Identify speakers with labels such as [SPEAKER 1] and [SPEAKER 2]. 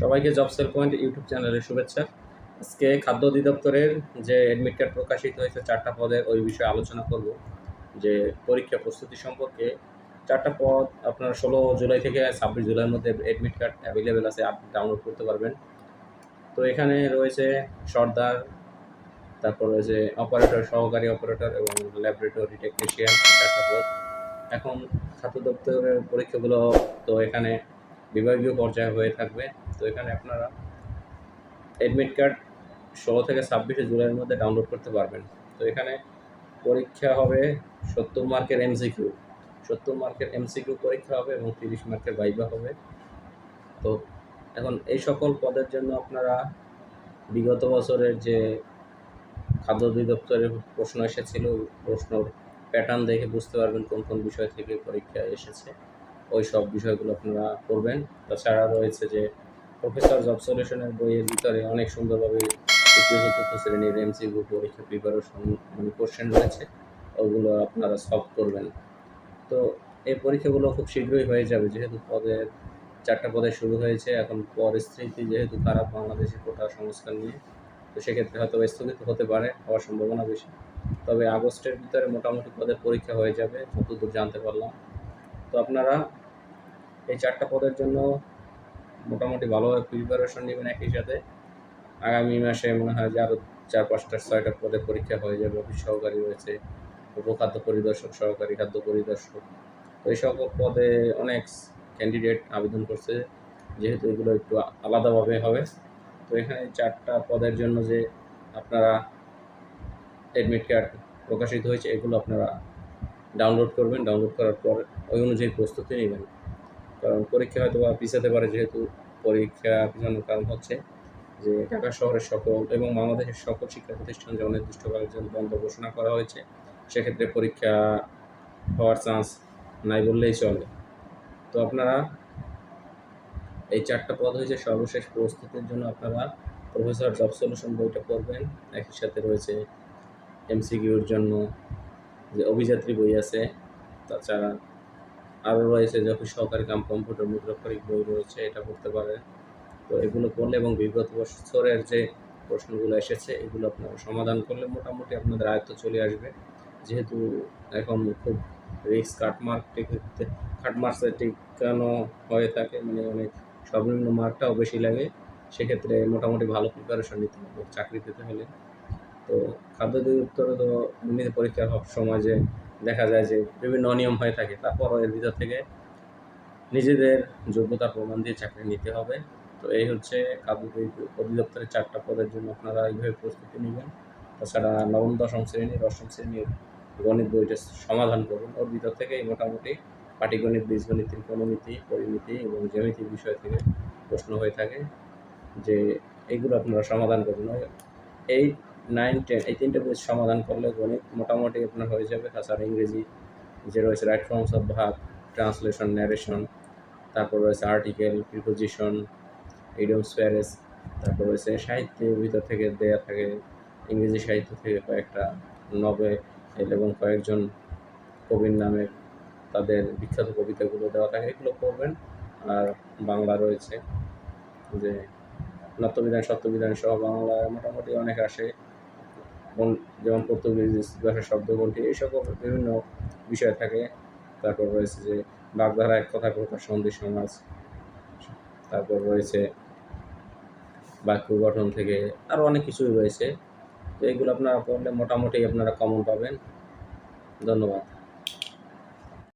[SPEAKER 1] সবাইকে job sell point YouTube চ্যানেলে শুভেচ্ছা। আজকে খাদ্য অধিদপ্তরের যে অ্যাডমিট কার্ড প্রকাশিত হয়েছে, চারটা পদের ওই বিষয়ে আলোচনা করব। যে পরীক্ষা প্রস্তুতি সম্পর্কে চারটা পদ আপনার ষোলো জুলাই থেকে ছাব্বিশ জুলাইয়ের মধ্যে অ্যাডমিট কার্ড অ্যাভেলেবেল আছে, আপনি ডাউনলোড করতে পারবেন। তো এখানে রয়েছে সর্দার, তারপর রয়েছে অপারেটর সহকারী অপারেটর এবং ল্যাবরেটরি টেকনিশিয়ান চারটা পদ। এখন খাদ্য দপ্তরের পরীক্ষাগুলো তো এখানে বিভাগীয় পর্যায়ে হয়ে থাকবে। তো এখানে আপনারা অ্যাডমিট কার্ড ষোলো থেকে ছাব্বিশে জুলাইয়ের মধ্যে ডাউনলোড করতে পারবেন। তো এখানে পরীক্ষা হবে সত্তর মার্কের এমসিকিউ সত্তর মার্কের এমসিকিউ পরীক্ষা হবে এবং তিরিশ মার্কের বাইবা হবে। তো এখন এই সকল পদের জন্য আপনারা বিগত বছরের যে খাদ্য অধিদপ্তরের প্রশ্ন এসেছিল প্রশ্ন প্যাটার্ন দেখে বুঝতে পারবেন কোন কোন বিষয় থেকে পরীক্ষা এসেছে। ওই সব বিষয়গুলো আপনারা করবেন। তাছাড়া রয়েছে যে প্রফেসর জব সলিউশনের বইয়ের ভিতরে অনেক সুন্দরভাবে তৃতীয় চতুর্থ শ্রেণির এমসিকিউ পরীক্ষা প্রিপারেশন মানে কোশ্চেন রয়েছে। ওগুলো আপনারা সলভ করবেন। তো এই পরীক্ষাগুলো খুব শীঘ্রই হয়ে যাবে, যেহেতু পদের চারটা পদে শুরু হয়েছে। এখন পরিস্থিতি যেহেতু খারাপ বাংলাদেশের কোটা সংস্কার নিয়ে, তো সেক্ষেত্রে হয়তো স্থগিত হতে পারে, হওয়ার সম্ভাবনা বেশি। তবে আগস্টের ভিতরে মোটামুটি পদের পরীক্ষা হয়ে যাবে, যতদূর জানতে পারলাম। তো আপনারা এই চারটা পদের জন্য মোটামুটি ভালোভাবে প্রিপারেশন নেবেন একই সাথে। আগামী মাসে মনে হয় যে আরও চার, পাঁচটা, ছয়টা পদের পরীক্ষা হয়ে যাবে। অফিস সহকারী রয়েছে, উপখাদ্য পরিদর্শক, সহকারী খাদ্য পরিদর্শক। তো এই সকল পদে অনেক ক্যান্ডিডেট আবেদন করছে, যেহেতু এগুলো একটু আলাদাভাবে হবে। তো এখানে চারটা পদের জন্য যে আপনারা অ্যাডমিট কার্ড প্রকাশিত হয়েছে, এগুলো আপনারা ডাউনলোড করবেন ডাউনলোড করার পর ওই অনুযায়ী প্রস্তুতি নেবেন। কারণ পরীক্ষা হয়তো বা পিছাতে পারে যেহেতু পরীক্ষা পিছানোর কারণ হচ্ছে যে ঢাকা শহরের সকল এবং বাংলাদেশের সকল শিক্ষা প্রতিষ্ঠান যে অনির্দিষ্টকালের জন্য বন্ধ ঘোষণা করা হয়েছে, সেক্ষেত্রে পরীক্ষা হওয়ার চান্স নাই বললেই চলে। তো আপনারা এই চারটা পদ হয়েছে, সর্বশেষ প্রস্তুতির জন্য আপনারা প্রফেসর জব সলিউশন বইটা পড়বেন। একই সাথে রয়েছে এমসিকিউর জন্য যে অভিযাত্রী বই আছে, তাছাড়া আরও রয়েছে যে অফিস সহকারী কাম কম্পিউটার মুদ্রাক্ষরিক বই রয়েছে, এটা পড়তে পারেন। তো এগুলো পড়লে এবং বিগত বছরের যে প্রশ্নগুলো এসেছে, এগুলো আপনারা সমাধান করলে মোটামুটি আপনাদের আয়ত্ত চলে আসবে। যেহেতু এখন খুব রিক্স কাটমার্ক কাটমার্কসে টিকানো হয়ে থাকে মানে অনেক সর্বনিম্ন মার্কটাও বেশি লাগে, সেক্ষেত্রে মোটামুটি ভালো প্রিপারেশন নিতে হবে, চাকরি পেতে হলে। তো খাদ্য অধিদপ্তরে তো এমনিতে পরীক্ষার সময় যে দেখা যায় যে বিভিন্ন অনিয়ম হয়ে থাকে, তারপরও এর ভিতর থেকে নিজেদের যোগ্যতা প্রমাণ দিয়ে চাকরি নিতে হবে। তো এই হচ্ছে খাদ্য অধিদপ্তরের চারটা পদের জন্য আপনারা এইভাবে প্রস্তুতি নেবেন। তাছাড়া নবম, দশম শ্রেণির অষ্টম শ্রেণির গণিত বইটা সমাধান করুন। ওর ভিতর থেকেই মোটামুটি পাটিগণিত, বীজগণিত, ত্রিকোণমিতি, পরিমিতি এবং জ্যামিতির বিষয় থেকে প্রশ্ন হয়ে থাকে যে এইগুলো আপনারা সমাধান করুন। এই নাইন টেন এই তিনটে বই সমাধান করলে গণিত মোটামুটি আপনার হয়ে যাবে। তাছাড়া ইংরেজি যে রয়েছে রাইট ফর্মস অফ ভাগ ট্রান্সলেশন ন্যারেশন তারপর রয়েছে আর্টিকেল প্রিপোজিশন ইডিয়ম স্পেয়ারেস তারপর রয়েছে সাহিত্যের ভিতর থেকে দেয়া থাকে, ইংরেজি সাহিত্য থেকে কয়েকটা নভেল এবং কয়েকজন কবির নামের তাদের বিখ্যাত কবিতাগুলো দেওয়া থাকে, এগুলো পড়বেন। আর বাংলা রয়েছে যে নত্যবিধান সত্যবিধান সহ বাংলায় মোটামুটি অনেক আসে। যেমন পর্তুগিজ ভাষার শব্দগণটি এই সকল বিভিন্ন বিষয় থাকে। তারপর রয়েছে যে, বাগধারা এক কথা প্রকাশ সন্ধি সমাজ। তারপর রয়েছে বাক্য গঠন থেকে আরও অনেক কিছুই রয়েছে। তো এগুলো আপনারা পড়লে মোটামুটি আপনারা কমন পাবেন। ধন্যবাদ।